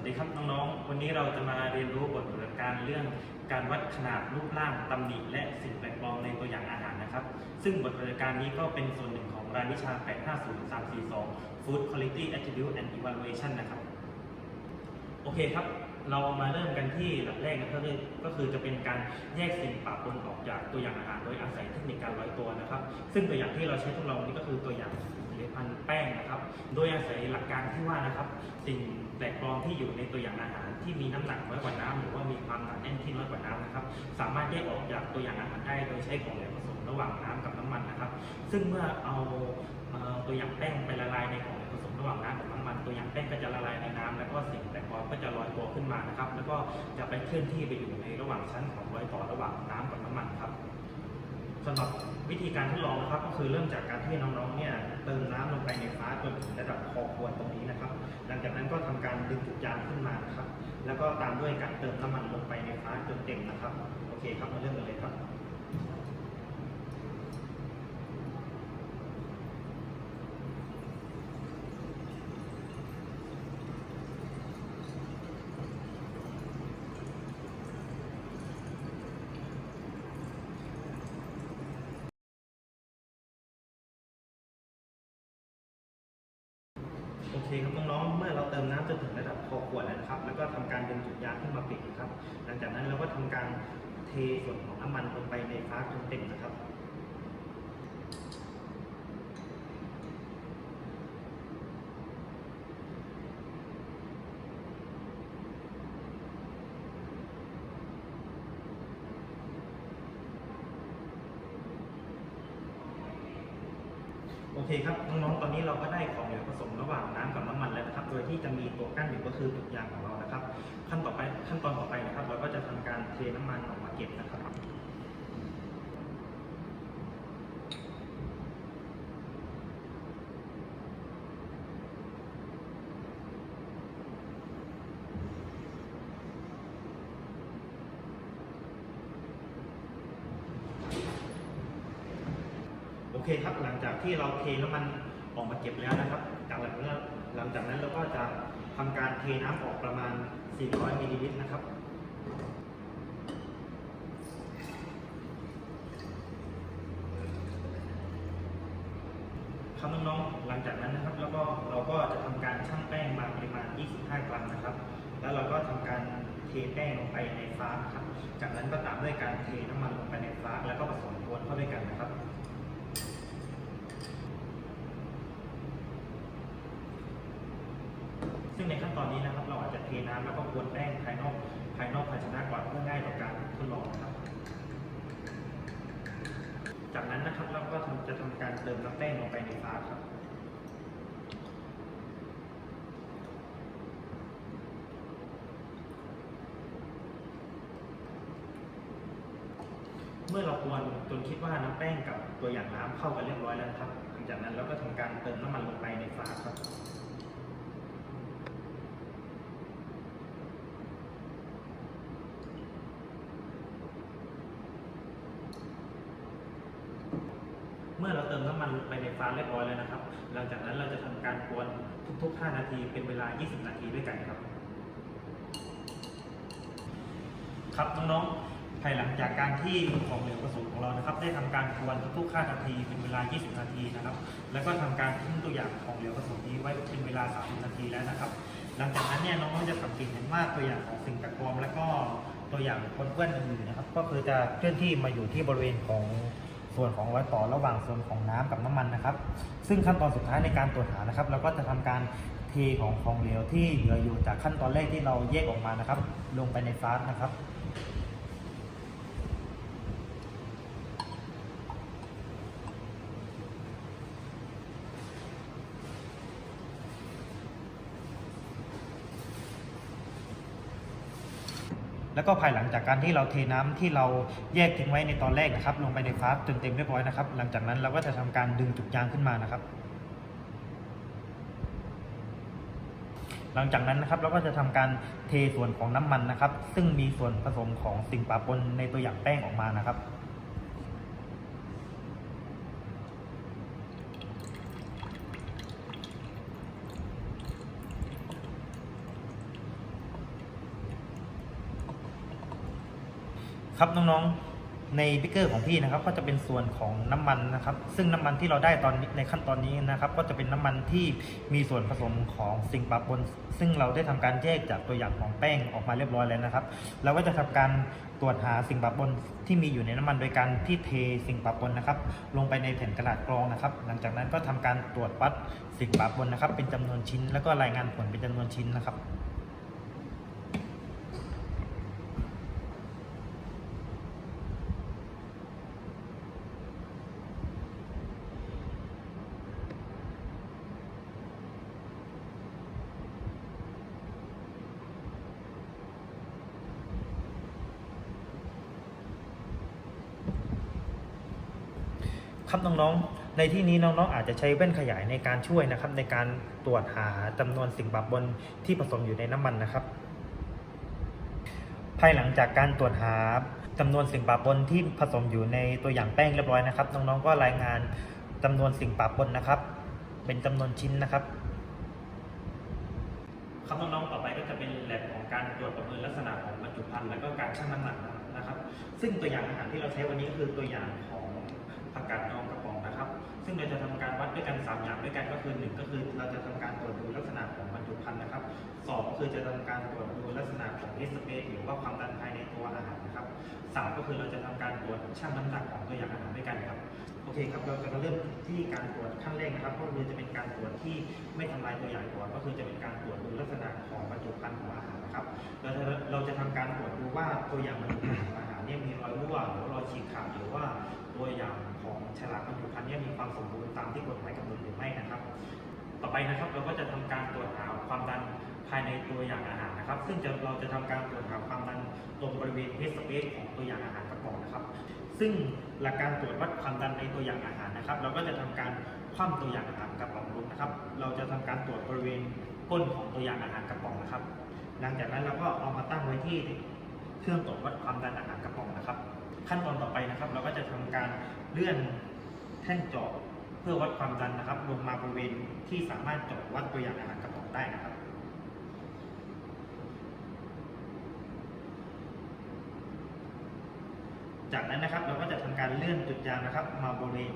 วัสดีครับน้องๆ วันนี้เราจะมาเรียนรู้บทบริการเรื่องการวัดขนาดรูปร่างตำหนิและสิ่งแปลกปลอมในตัวอย่างอาหารนะครับ ซึ่งบทบริการนี้ก็เป็นส่วนหนึ่งของรายวิชา 850342 Food Quality Attribute and Evaluation นะครับ โอเคครับ เรามาเริ่มกันที่หลักแรกนะครับก็คือจะเป็นการแยกสิ่งปะปนออกจากตัวอย่างอาหาร โดยอาศัยเทคนิคการร้อยตัวนะครับ ซึ่งตัวอย่างที่เราใช้ทดลองนี้ก็คือตัวอย่าง ลิตภัณฑ์แป้งนะครับ โดยอาศัยหลักการที่ว่านะครับ สิ่งแปลกปลอมที่อยู่ในตัวอย่างอาหารที่มีน้ำหนักน้อยกว่าน้ำหรือว่ามีความหนาแน่นที่น้อยกว่าน้ำนะครับ สามารถแยกออกจากตัวอย่างอาหารได้โดยใช้ของเหลวผสมระหว่างน้ำกับน้ำมันนะครับ ซึ่งเมื่อเอาตัวอย่างแป้งไปละลายในของเหลวผสมระหว่างน้ำกับน้ำมัน ตัวอย่างแป้งก็จะละลายในน้ำแล้วก็สิ่งแปลกปลอมก็จะลอยตัวขึ้นมานะครับ แล้วก็จะไปเคลื่อนที่ไปอยู่ในระหว่างชั้นของรอยต่อระหว่างน้ำกับน้ำมันครับ สำหรับวิธีการทดลองนะครับก็คือเริ่มจากการที่น้องๆเนี่ยเติมน้ำลงไปในฟ้าจนถึงระดับคอควรตรงนี้นะครับ หลังจากนั้นก็ทำการดึงจุกยางขึ้นมานะครับ แล้วก็ตามด้วยการเติมน้ำมันลงไปในฟ้าจนเต็มนะครับ โอเคครับมาเริ่มกันเลยครับ โอ เคครับน้องๆ เมื่อเราเติมน้ำจนถึงระดับคอขวดแล้วนะครับ แล้วก็ทำการดึงจุดยางขึ้นมาปิดนะครับ หลังจากนั้นเราก็ทำการเทส่วนของน้ำมันลงไปในฟ้าจนเต็มนะครับ โอเคครับน้องๆ ตอนนี้เราก็ได้ของเหลวผสมระหว่างน้ำกับน้ำมันแล้วนะครับ โดยที่จะมีตัวกั้นอยู่ก็คือตุกยางของเรานะครับ ขั้นต่อไปขั้นตอนต่อไปนะครับ เราก็จะทำการเทน้ำมันออกมาเก็บนะครับ โอเคครับ หลังจาก ที่เราเทน้ำมันออกมาเก็บแล้วนะครับจากหลังนั้นหลังจากนั้นเราก็จะทำการเทน้ำออกประมาณ 400มิลลิลิตรนะครับ ครับน้องๆหลังจากนั้นนะครับ แล้วก็เราก็จะทำการชั่งแป้งมาปริมาณ 25 กรัมนะครับ แล้วเราก็ทำการเทแป้งลงไปในฟ้าครับ จากนั้นก็ตามด้วยการเทน้ำมันลงไปในฟ้าแล้วก็ผสมกวนเข้าด้วยกันนะครับ ซึ่งใอนนี้นะครับ เราอาจจะเทน้ำแล้วก็กวนแป้งภายนอกภายนอกภาชนะก่อนเพื่อง่ายต่อการทดลองครับ จากนั้นนะครับเราก็จะทำการเติมน้ำแป้งลงไปในฟ้าครับเมื่อเรากวนจนคิดว่าน้ำแป้งกับตัวอย่างน้ำเข้ากันเรียบร้อยแล้วครับ หลังจากนั้นเราก็ทำการเติมน้ำมันลงไปในฟ้าครับ เมื่อเราเติมน้ำมันไปใน ฟ้าเรียบร้อยแล้วนะครับ หลังจากนั้นเราจะทำการกวนทุก ๆ 5 นาทีเป็นเวลา 20 นาทีด้วยกันครับ ครับน้องๆภายหลังจากการที่ของเหลวผสมของเรานะครับ ได้ทำการกวนทุกๆ 5 นาทีเป็นเวลา 20 นาทีนะครับ แล้วก็ทำการทิ้งตัวอย่างของเหลวผสมนี้ไว้เป็นเวลา 30 นาทีแล้วนะครับ หลังจากนั้นเนี่ยน้องๆจะสังเกตเห็นว่าตัวอย่างของสิ่งแปลกปลอม แล้วก็ตัวอย่างปนเปื้อนอื่นๆนะครับ ก็คือจะเคลื่อนที่มาอยู่ที่บริเวณของ ส่วนของรอยต่อระหว่างส่วนของน้ำกับน้ำมันนะครับ ซึ่งขั้นตอนสุดท้ายในการตรวจหานะครับ เราก็จะทำการเทของของเหลวที่เหลืออยู่จากขั้นตอนแรกที่เราแยกออกมานะครับ ลงไปในฟาสนะครับ แล้วก็ภายหลังจากการที่เราเทน้ำที่เราแยกทิ้งไว้ในตอนแรกนะครับ ลงไปในฟาสจนเต็มเรียบร้อยนะครับ หลังจากนั้นเราก็จะทำการดึงจุกยางขึ้นมานะครับหลังจากนั้นนะครับเราก็จะทำการเทส่วนของน้ำมันนะครับ ซึ่งมีส่วนผสมของสิ่งปะปนในตัวอย่างแป้งออกมานะครับ ครับน้องๆในบิ๊กเกอร์ของพี่นะครับก็จะเป็นส่วนของน้ำมันนะครับ ซึ่งน้ำมันที่เราได้ตอนนี้ในขั้นตอนนี้นะครับ ก็จะเป็นน้ำมันที่มีส่วนผสมของสิ่งปะปนซึ่งเราได้ทำการแยกจากตัวอย่างของแป้งออกมาเรียบร้อยแล้วนะครับเราก็จะทำการตรวจหาสิ่งปะปนที่มีอยู่ในน้ำมันโดยการที่เทสิ่งปะปนนะครับ ลงไปในแผ่นกระดาษกรองนะครับ หลังจากนั้นก็ทำการตรวจวัดสิ่งปะปนนะครับ เป็นจำนวนชิ้น แล้วก็รายงานผลเป็นจำนวนชิ้นนะครับ ครับน้องๆ ในที่นี้น้องๆ อาจจะใช้แว่นขยายในการช่วยนะครับ ในการตรวจหาจำนวนสิ่งปะปนที่ผสมอยู่ในน้ำมันนะครับ ภายหลังจากการตรวจหาจำนวนสิ่งปะปนที่ผสมอยู่ในตัวอย่างแป้งเรียบร้อยนะครับ น้องๆ ก็รายงานจำนวนสิ่งปะปนนะครับ เป็นจำนวนชิ้นนะครับครับน้องๆ ต่อไปก็จะเป็นแลบของการตรวจประเมินลักษณะของบรรจุภัณฑ์และก็การชั่งน้ำหนักนะครับ ซึ่งตัวอย่างอาหารที่เราใช้วันนี้ก็คือตัวอย่างของ ผักกาดดองกระป๋องนะครับ ซึ่งเราจะทำการวัดด้วยกัน 3 อย่างด้วยกันก็คือ1ก็คือเราจะทำการตรวจดูลักษณะของบรรจุภัณฑ์นะครับสองก็คือจะทำการตรวจดูลักษณะของเอสเปหรือว่าความดันภายในตัวอาหารนะครับสามก็คือเราจะทำการตรวจชั่งน้ำหนักของตัวอย่างอาหารด้วยกันครับโอเคครับเราจะมาเริ่มที่การตรวจขั้นแรกนะครับก็คือจะเป็นการตรวจที่ไม่ทำลายตัวอย่างก่อนก็คือจะเป็นการตรวจดูลักษณะของบรรจุภัณฑ์ของอาหารนะครับเราจะเราจะทำการตรวจดูว่าตัวอย่างบรรจุภัณฑ์ของอาหารเนี่ยมีรอยรั่วหรือ รอยฉีกขาดหรือว่าตัวอย่างของฉลากบรรจุภัณฑ์เนี่ยมีความสมบูรณ์ตามที่กฎหมายกำหนดหรือไม่นะครับ ต่อไปนะครับเราก็จะทำการตรวจหาความดันภายในตัวอย่างอาหารนะครับ ซึ่งจะเราจะทำการตรวจหาความดันตรงบริเวณเฮสเปซของตัวอย่างอาหารกระป๋องนะครับ ซึ่งหลักการตรวจวัดความดันในตัวอย่างอาหารนะครับ เราก็จะทำการคว่ำตัวอย่างอาหารกระป๋องลงนะครับ เราจะทำการตรวจบริเวณก้นของตัวอย่างอาหารกระป๋องนะครับ หลังจากนั้นเราก็เอามาตั้งไว้ที่เครื่องตรวจวัดความดันอาหารกระป๋องนะครับ ขั้นตอนต่อไปนะครับ เราก็จะทำการเลื่อนแท่นเจาะเพื่อวัดความดันนะครับ ลงมาบริเวณที่สามารถเจาะวัดตัวอย่างอาหารกระป๋องได้นะครับจากนั้นนะครับเราก็จะทำการเลื่อนจุดยางนะครับ มาบริเวณ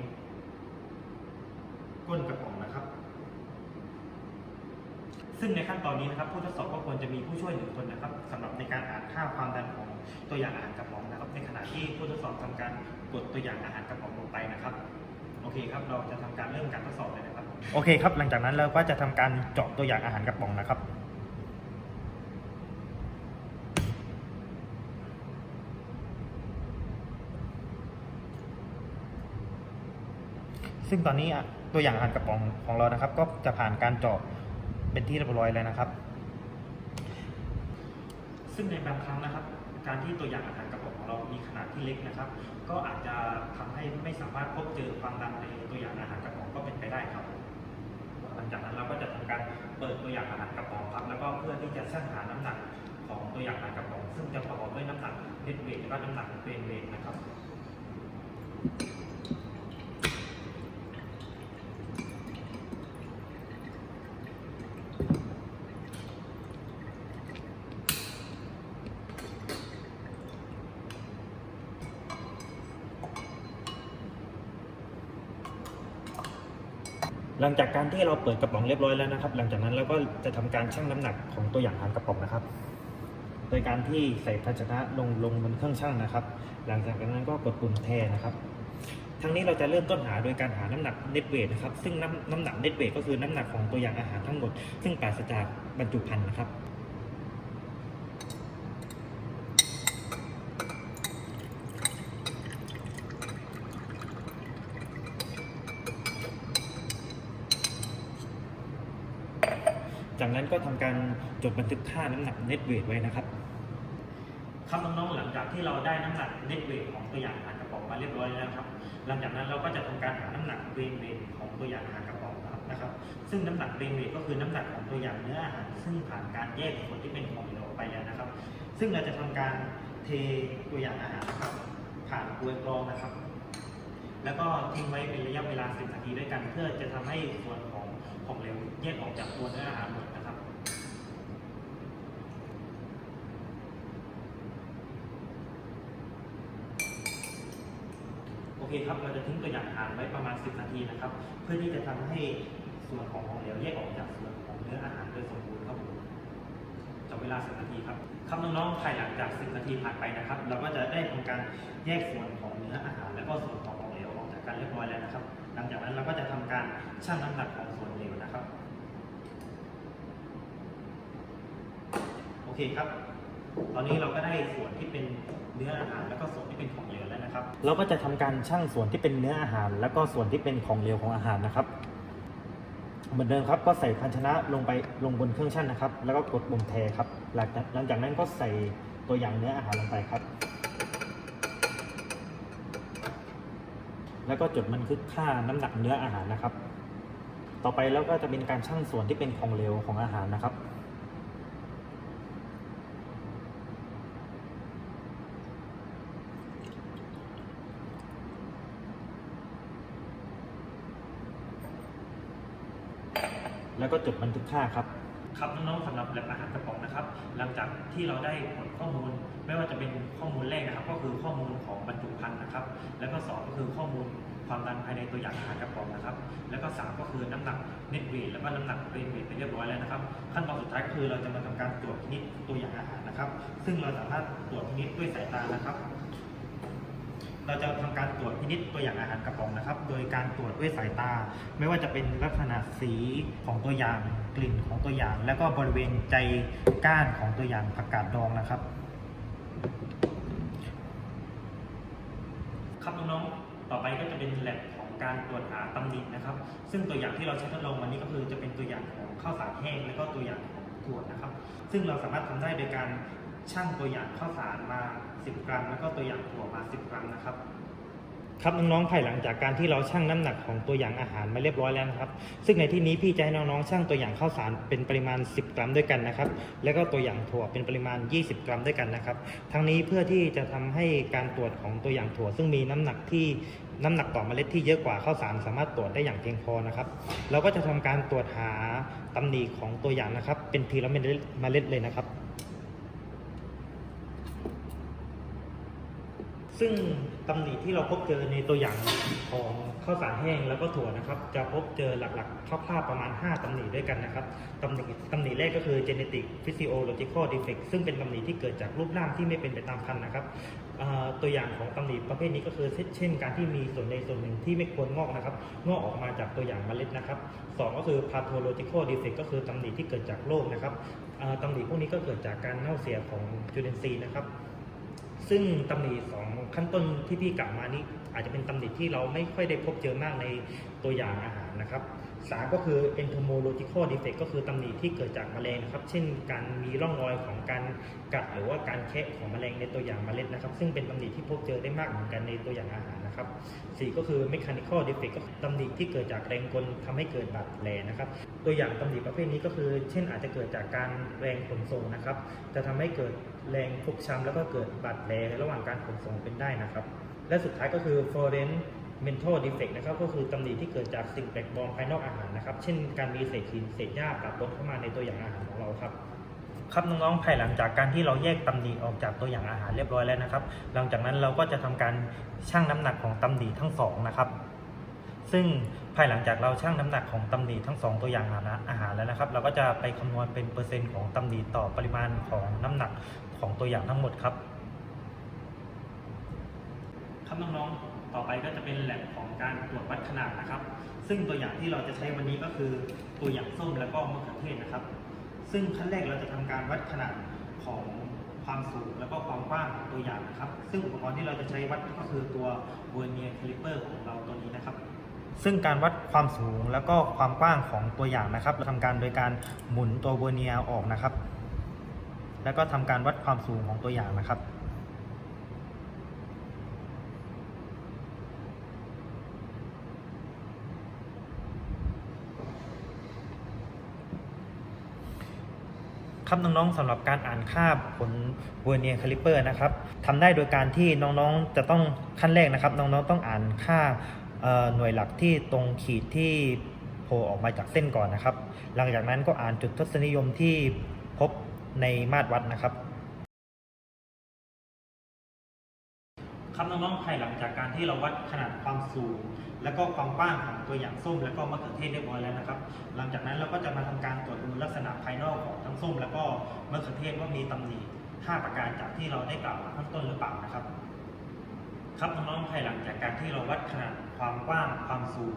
ก้นกระป๋องนะครับ ซึ่งในขั้นตอนนี้นะครับ ผู้ทดสอบก็ควรจะมีผู้ช่วยหนึ่งคนนะครับสำหรับในการอ่านค่าความดันของตัวอย่างอาหารกระป๋อง ในขณะที่ผู้ทดสอบทำการกดตัวอย่างอาหารกระป๋องลงไปนะครับ โอเคครับ เราจะทำการเริ่มการทดสอบเลยนะครับ โอเคครับ หลังจากนั้นเราก็จะทำการเจาะตัวอย่างอาหารกระป๋องนะครับซึ่งตอนนี้อะตัวอย่างอาหารกระป๋องของเรานะครับ ก็จะผ่านการเจาะเป็นที่เรียบร้อยแล้วนะครับ ซึ่งในบางครั้งนะครับ การที่ตัวอย่างอาหารกระป๋อง ของเรามีขนาดที่เล็กนะครับ ก็อาจจะทำให้ไม่สามารถพบเจอความดันในตัวอย่างอาหารกระป๋องก็เป็นไปได้ครับหลังจากนั้นเราก็จะทำการเปิดตัวอย่างอาหารกระป๋องครับแล้วก็เพื่อที่จะชั่งหาน้ำหนักของตัวอย่างอาหารกระป๋อง ซึ่งจะประกอบด้วยน้ำหนักเน็ตเวทและก็น้ำหนักเบนเวทนะครับ หลังจากการที่เราเปิดกระป๋องเรียบร้อยแล้วนะครับ หลังจากนั้นเราก็จะทำการชั่งน้ำหนักของตัวอย่างอาหารกระป๋องนะครับ โดยการที่ใส่ภาชนะลงลงบนเครื่องชั่งนะครับ หลังจากนั้นก็กดปุ่มแทนนะครับทั้งนี้เราจะเริ่มต้นหาโดยการหาน้ำหนักเน็ตเวทนะครับ ซึ่งน้ำน้ำหนักเน็ตเวทก็คือน้ำหนักของตัวอย่างอาหารทั้งหมด ซึ่งปราศจากบรรจุภัณฑ์นะครับ จากนั้นก็ทำการจดบันทึกค่าน้ำหนักเน็ตเวทไว้นะครับครับน้องๆหลังจากที่เราได้น้ำหนักเน็ตเวทของตัวอย่างอาหารกระป๋องมาเรียบร้อยแล้วนะครับ หลังจากนั้นเราก็จะทำการหาน้ำหนักเบนเวทของตัวอย่างอาหารกระป๋องนะครับ ซึ่งน้ำหนักเบนเวทก็คือน้ำหนักของตัวอย่างเนื้ออาหารซึ่งผ่านการแยกส่วนที่เป็นของเหลวไปแล้วนะครับ ซึ่งเราจะทำการเทตัวอย่างอาหารครับผ่านกลวยกรองนะครับ แล้วก็ทิ้งไว้เป็นระยะเวลา 10 นาทีด้วยกัน เพื่อจะทำให้ส่วน แยกออกจากตัวเนื้ออาหารหมดนะครับโอเคครับเราจะทิ้งตัวอย่างอาหารไว้ประมาณ 10 นาทีนะครับ เพื่อที่จะทำให้ส่วนของของเหลวแยกออกจากส่วนของเนื้ออาหารโดยสมบูรณ์ครับผมจับเวลา 10 นาทีครับครับน้องๆภายหลังจาก 10 นาทีผ่านไปนะครับ เราก็จะได้ทำการแยกส่วนของเนื้ออาหาร และก็ส่วนของของเหลวออกจากกันเรียบร้อยแล้วนะครับ หลังจากนั้นเราก็จะทำการชั่งน้ำหนักของส่วนเหลวนะครับ โอเคครับ ตอนนี้เราก็ได้ส่วนที่เป็นเนื้ออาหารแล้วก็ส่วนที่เป็นของเหลวแล้วนะครับ เราก็จะทำการชั่งส่วนที่เป็นเนื้ออาหาร แล้วก็ส่วนที่เป็นของเหลวของอาหารนะครับ เหมือนเดิมครับก็ใส่ภาชนะลงไปลงบนเครื่องชั่งนะครับ แล้วก็กดปุ่มเทครับ หลังจากนั้นก็ใส่ตัวอย่างเนื้ออาหารลงไปครับ แล้วก็จดบันทึกค่าน้ำหนักเนื้ออาหารนะครับ ต่อไปแล้วก็จะเป็นการชั่งส่วนที่เป็นของเหลวของอาหารนะครับ แล้วก็จดบันทึกค่าครับ ครับน้องๆสำหรับแลบอาหารกระป๋องนะครับ หลังจากที่เราได้ผลข้อมูล ไม่ว่าจะเป็นข้อมูลแรกนะครับ ก็คือข้อมูลของบรรจุภัณฑ์นะครับ แล้วก็สองก็คือข้อมูลความดันภายในตัวอย่างอาหารกระป๋องนะครับ แล้วก็สามก็คือน้ำหนักเน็ตเวทแล้วก็น้ำหนักเบรนเวทไปเรียบร้อยแล้วนะครับ ขั้นตอนสุดท้ายก็คือเราจะมาทำการตรวจนิจตัวอย่างอาหารนะครับ ซึ่งเราสามารถตรวจนิจด้วยสายตานะครับ เราจะทำการตรวจพินิจตัวอย่างอาหารกระป๋องนะครับ โดยการตรวจด้วยสายตา ไม่ว่าจะเป็นลักษณะสีของตัวอย่างกลิ่นของตัวอย่าง แล้วก็บริเวณใจก้านของตัวอย่างผักกาดดองนะครับ ครับน้องๆต่อไปก็จะเป็นแลบของการตรวจหาตำหนินะครับ ซึ่งตัวอย่างที่เราใช้ทดลองวันนี้ก็คือจะเป็นตัวอย่างของข้าวสารแห้ง และก็ตัวอย่างของถั่วนะครับ ซึ่งเราสามารถทำได้โดยการ ชั่งตัวอย่างข้าวสารมา 10 กรัมแล้วก็ตัวอย่างถั่วมา 10 กรัมนะครับครับน้องๆภายหลังจากการที่เราชั่งน้ำหนักของตัวอย่างอาหารมาเรียบร้อยแล้วนะครับ ซึ่งในที่นี้พี่จะให้น้องๆชั่งตัวอย่างข้าวสารเป็นปริมาณ 10 กรัมด้วยกันนะครับ แล้วก็ตัวอย่างถั่วเป็นปริมาณ 20 กรัมด้วยกันนะครับ ทั้งนี้เพื่อที่จะทำให้การตรวจของตัวอย่างถั่ว ซึ่งมีน้ำหนักที่น้ำหนักต่อเมล็ดที่เยอะกว่าข้าวสารสามารถตรวจได้อย่างเพียงพอนะครับ เราก็จะทำการตรวจหาตำหนิของตัวอย่างนะครับ เป็นทีละเมล็ดเมล็ดเลยนะครับ ซึ่งตำหนิที่เราพบเจอในตัวอย่างของข้าวสารแห้งแล้วก็ถั่วนะครับ จะพบเจอหลักๆคร่าวๆประมาณ 5ตำหนิด้วยกันนะครับตำหนิตำหนิแรกก็คือ genetic physiological defect ซึ่งเป็นตำหนิที่เกิดจากรูปร่างที่ไม่เป็นไปตามพันธุ์นะครับตัวอย่างของตำหนิประเภทนี้ก็คือเช่นการที่มีส่วนใดส่วนหนึ่งที่ไม่ควรงอกนะครับ งอกออกมาจากตัวอย่างเมล็ดนะครับสองก็คือ pathological defect ก็คือตำหนิที่เกิดจากโรคนะครับตำหนิพวกนี้ก็เกิดจากการเน่าเสียของจุลินทรีย์นะครับ ซึ่งตำหนิสองขั้นต้นที่พี่กล่าวมานี้ อาจจะเป็นตำหนิที่เราไม่ค่อยได้พบเจอมากในตัวอย่างอาหารนะครับสามก็คือ entomological defect ก็คือตำหนิที่เกิดจากแมลงนะครับ เช่น การมีร่องรอยของการกัดหรือว่าการแคะของแมลงในตัวอย่างเมล็ดนะครับ ซึ่งเป็นตำหนิที่พบเจอได้มากเหมือนกันในตัวอย่างอาหารนะครับสี่ก็คือ mechanical defect ก็คือตำหนิที่เกิดจากแรงกลทำให้เกิดบาดแผลนะครับ ตัวอย่างตำหนิประเภทนี้ก็คือ เช่นอาจจะเกิดจากการแรงขนส่งนะครับ จะทำให้เกิดแรงฟกช้ำแล้วก็เกิดบาดแผลในระหว่างการขนส่งเป็นได้นะครับ และสุดท้ายก็คือ foreign mental defect นะครับก็คือตำหนิที่เกิดจากสิ่งแปลกปลอมภายนอกอาหารนะครับ เช่นการมีเศษหินเศษหญ้าปะปนเข้ามาในตัวอย่างอาหารของเราครับครับน้องๆภายหลังจากการที่เราแยกตำหนิออกจากตัวอย่างอาหารเรียบร้อยแล้วนะครับ หลังจากนั้นเราก็จะทำการชั่งน้ำหนักของตำหนิทั้งสองนะครับ ซึ่งภายหลังจากเราชั่งน้ำหนักของตำหนิทั้งสองตัวอย่างอาหารแล้วนะครับ เราก็จะไปคำนวณเป็นเปอร์เซ็นต์ของตำหนิต่อปริมาณของน้ำหนักของตัวอย่างทั้งหมดครับครับน้องๆต่อไปก็จะเป็นแลบของการตรวจวัดขนาดนะครับ ซึ่งตัวอย่างที่เราจะใช้วันนี้ก็คือตัวอย่างส้มแล้วก็มะเขือเทศนะครับ ซึ่งขั้นแรกเราจะทำการวัดขนาดของความสูงแล้วก็ความกว้างของตัวอย่างนะครับ ซึ่งอุปกรณ์ที่เราจะใช้วัดก็คือตัวเวอร์เนียร์คลิปเปอร์ของเราตัวนี้นะครับ ซึ่งการวัดความสูงแล้วก็ความกว้างของตัวอย่างนะครับ เราทำการโดยการหมุนตัวเวอร์เนียร์ออกนะครับ แล้วก็ทำการวัดความสูงของตัวอย่างนะครับครับน้องๆสำหรับการอ่านค่าผลเวอร์เนียร์คาลิเปอร์นะครับทำได้โดยการที่น้องๆจะต้องขั้นแรกนะครับ น้องๆต้องอ่านค่า หน่วยหลักที่ตรงขีดที่โผล่ออกมาจากเส้นก่อนนะครับ หลังจากนั้นก็อ่านจุดทศนิยมที่พบในมาตรวัดนะครับครับน้องๆภายหลังจากการที่เราวัดขนาดความสูง และก็ความกว้างของตัวอย่างส้ม และก็มะเขือเทศเรียบร้อยแล้วนะครับ หลังจากนั้นเราก็จะมาทำการตรวจดูลักษณะภายนอกของทั้งส้ม และก็มะเขือเทศว่ามีตำหนิ5ประการจากที่เราได้กล่าวมาข้างต้นหรือเปล่านะครับ ครับน้องๆภายหลังจากการที่เราวัดขนาดความกว้างความสูง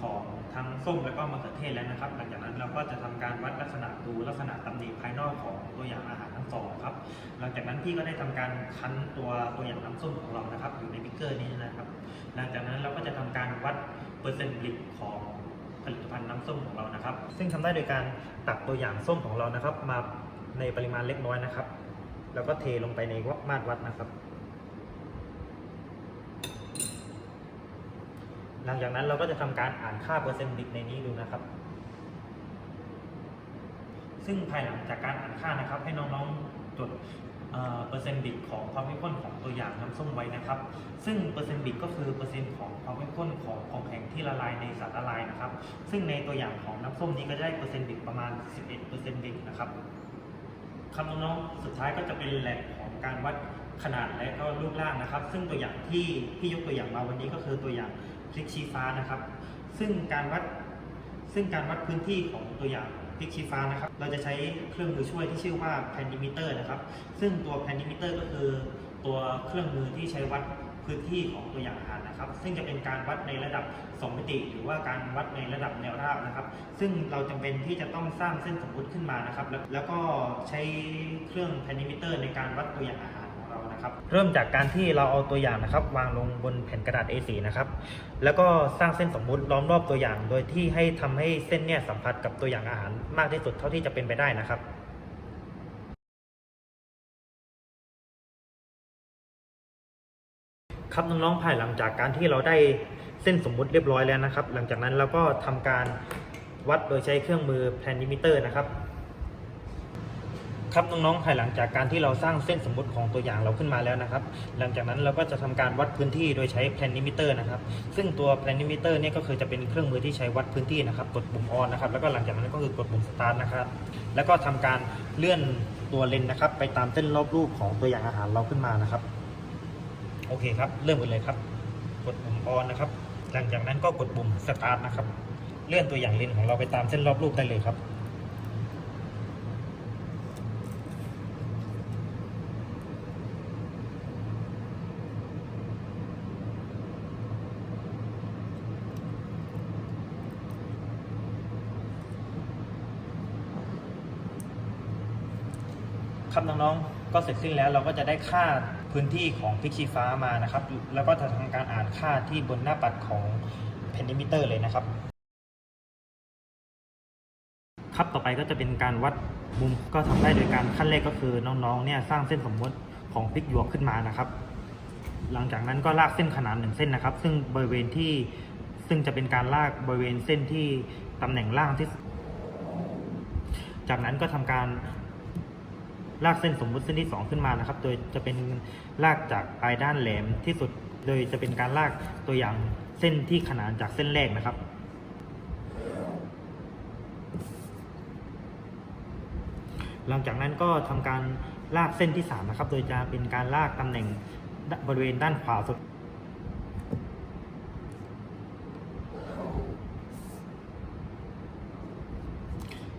ของทั้งส้มและก็มะเขือเทศแล้วนะครับ หลังจากนั้นเราก็จะทำการวัดลักษณะดูลักษณะตำหนิภายนอกของตัวอย่างอาหารทั้งสองครับ หลังจากนั้นพี่ก็ได้ทำการคั้นตัวตัวอย่างน้ำส้มของเรานะครับ อยู่ในบิ๊กเกอร์นี้นะครับ หลังจากนั้นเราก็จะทำการวัดเปอร์เซ็นต์ผลิตของผลิตภัณฑ์น้ำส้มของเรานะครับ ซึ่งทำได้โดยการตักตัวอย่างส้มของเรานะครับ มาในปริมาณเล็กน้อยนะครับ แล้วก็เทลงไปในมาตรวัดนะครับ หลังจากนั้นเราก็จะทำการอ่านค่าเปอร์เซ็นต์บิตในนี้ดูนะครับ ซึ่งภายหลังจากการอ่านค่านะครับ ให้น้องๆจดเอ่อเปอร์เซ็นต์บิตของความเข้มข้นของตัวอย่างน้ำส้มไว้นะครับ ซึ่งเปอร์เซ็นต์บิตก็คือเปอร์เซ็นต์ของความเข้มข้นของของแข็งที่ละลายในสารละลายนะครับ ซึ่งในตัวอย่างของน้ำส้มนี้ก็ได้เปอร์เซ็นต์บิตประมาณ 11เปอร์เซ็นต์บิตนะครับครับน้องๆสุดท้ายก็จะเป็นแหล่งของการวัดขนาดและก็รูปร่างนะครับ ซึ่งตัวอย่างที่ที่ยกตัวอย่างมาวันนี้ก็คือตัวอย่าง พริกชี้ฟ้านะครับ ซึ่งการวัดซึ่งการวัดพื้นที่ของตัวอย่างพริกชี้ฟ้านะครับ เราจะใช้เครื่องมือช่วยที่ชื่อว่าแพนดิมิเตอร์นะครับ ซึ่งตัวแพนดิมิเตอร์ก็คือตัวเครื่องมือที่ใช้วัดพื้นที่ของตัวอย่างอาหารนะครับ ซึ่งจะเป็นการวัดในระดับ2มิติ หรือว่าการวัดในระดับแนวราบนะครับ ซึ่งเราจำเป็นที่จะต้องสร้างเส้นสมมุติขึ้นมานะครับ แล้วก็ใช้เครื่องแพนดิมิเตอร์ในการวัดตัวอย่างอาหาร นะครับ เริ่มจากการที่เราเอาตัวอย่างนะครับ วางลงบนแผ่นกระดาษ A4 นะครับ แล้วก็สร้างเส้นสมมุติล้อมรอบตัวอย่าง โดยที่ให้ทำให้เส้นเนี่ยสัมผัสกับตัวอย่างอาหารมากที่สุดเท่าที่จะเป็นไปได้นะครับครับน้องๆภายหลังจากการที่เราได้เส้นสมมุติเรียบร้อยแล้วนะครับ หลังจากนั้นเราก็ทำการวัดโดยใช้เครื่องมือแพนดิมิเตอร์นะครับ ครับน้องๆภายหลังจากการที่เราสร้างเส้นสมมติของตัวอย่างเราขึ้นมาแล้วนะครับ หลังจากนั้นเราก็จะทำการวัดพื้นที่โดยใช้แพนดิมิเตอร์นะครับ ซึ่งตัวแพนดิมิเตอร์เนี่ยก็คือจะเป็นเครื่องมือที่ใช้วัดพื้นที่นะครับ กดปุ่มออนนะครับ แล้วก็หลังจากนั้นก็คือกดปุ่มสตาร์ทนะครับ แล้วก็ทำการเลื่อนตัวเลนนะครับ ไปตามเส้นรอบรูปของตัวอย่างอาหารเราขึ้นมานะครับ โอเคครับ เริ่มกันเลยครับ กดปุ่มออนนะครับ หลังจากนั้นก็กดปุ่มสตาร์ทนะครับ เลื่อนตัวอย่างเลนของเราไปตามเส้นรอบรูปได้เลยครับน้องๆ ก็ เสร็จสิ้นแล้วเราก็จะได้ค่าพื้นที่ของพิกชี้ฟ้ามานะครับ แล้วก็จะทำการอ่านค่าที่บนหน้าปัดของเพนดิมิเตอร์เลยนะครับครับต่อไปก็จะเป็นการวัดมุมก็ทำได้โดยการขั้นแรกก็คือน้องๆเนี่ยสร้างเส้นสมมติของพริกหยวกขึ้นมานะครับ หลังจากนั้นก็ลากเส้นขนานหนึ่งเส้นนะครับ ซึ่งบริเวณที่ซึ่งจะเป็นการลากบริเวณเส้นที่ตำแหน่งล่างที่ จากนั้นก็ทำการ ลากเส้นสมมุติเส้นที่ 2 ขึ้นมานะครับ โดยจะเป็นลากจากปลายด้านแหลมที่สุด โดยจะเป็นการลากตัวอย่างเส้นที่ขนานจากเส้นแรกนะครับ หลังจากนั้นก็ทำการลากเส้นที่ 3 นะครับ โดยจะเป็นการลากตำแหน่งบริเวณด้านขวาสุด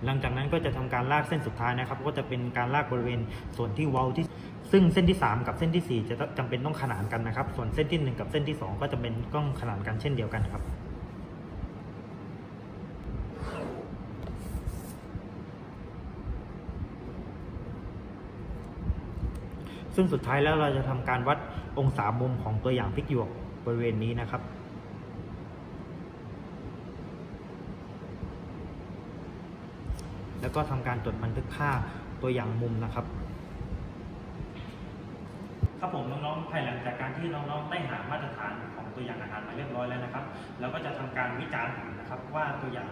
หลังจากนั้นก็จะทำการลากเส้นสุดท้ายนะครับ ก็จะเป็นการลากบริเวณส่วนที่เว้าที่ซึ่งเส้นที่ 3 กับเส้นที่ 4 จะจำเป็นต้องขนานกันนะครับ ส่วนเส้นที่ 1 กับเส้นที่ 2 ก็จำเป็นต้องขนานกันเช่นเดียวกันครับซึ่งสุดท้ายแล้วเราจะทำการวัดองศามุมของตัวอย่างพิกหยวกบริเวณนี้นะครับ แล้ว ก็ทำการจดบันทึกค่าตัวอย่างมุมนะครับครับผมน้องๆภายหลังจากการที่น้องๆได้หามาตรฐานของตัวอย่างอาหารมาเรียบร้อยแล้วนะครับเราก็จะทำการวิจารณ์นะครับว่าตัวอย่าง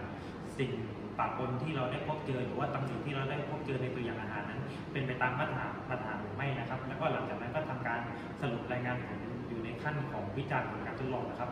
สิ่งปะปนที่เราได้พบเจอหรือว่าตำหนิที่เราได้พบเจอในตัวอย่างอาหารนั้น เป็นไปตามมาตรฐานมาตรฐานหรือไม่นะครับ แล้วก็หลังจากนั้นก็ทำการสรุปรายงานผลอยู่ในขั้นของวิจารณ์ผลการทดลองนะครับ